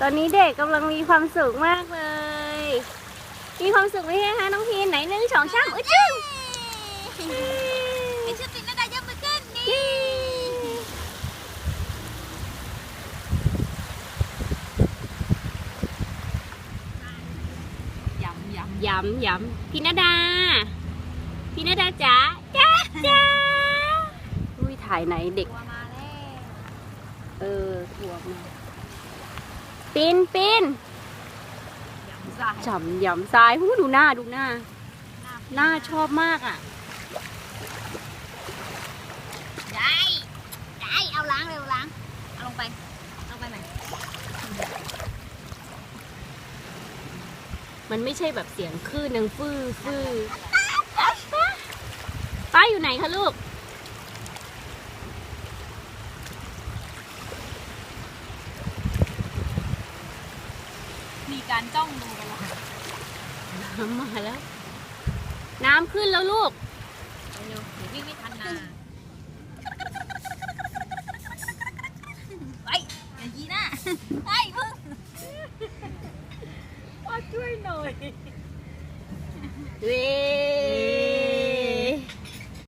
ตอนนี้เด็กกำลังมีความสุขมากเลย มีความสุขไหมคะน้องพีนไหนหนึ่งสองสามอุ้ยจึ้งไอชื่อติดนาดายกมือขึ้นนี่เย้ยำยำย้ำย้ำพี่นาดา พี่นาดาจ๋าจ้าจ้าอุ้ยถ่ายไหนเด็กตัวมาแล้วเออถั่วมา ปีนปีนยำสายฉ่ำยำทรายหูดูหน้าดูหน้า หน้าชอบมากอะ ได้ ได้เอาล้างเร็วล้าง เอาลงไปลงไปไหมมันไม่ใช่แบบเสียงคลื่นดังฟื้อฟื้อป้าอยู่ไหนคะลูก มีการจ้องดูกันละน้ำมาแล้ว น้ำขึ้นแล้วลูกเร็วเดี๋ยววิ่งไม่ทันนาไปอย่ายีหน้าไปมึงว่าช่วยหน่อย เว้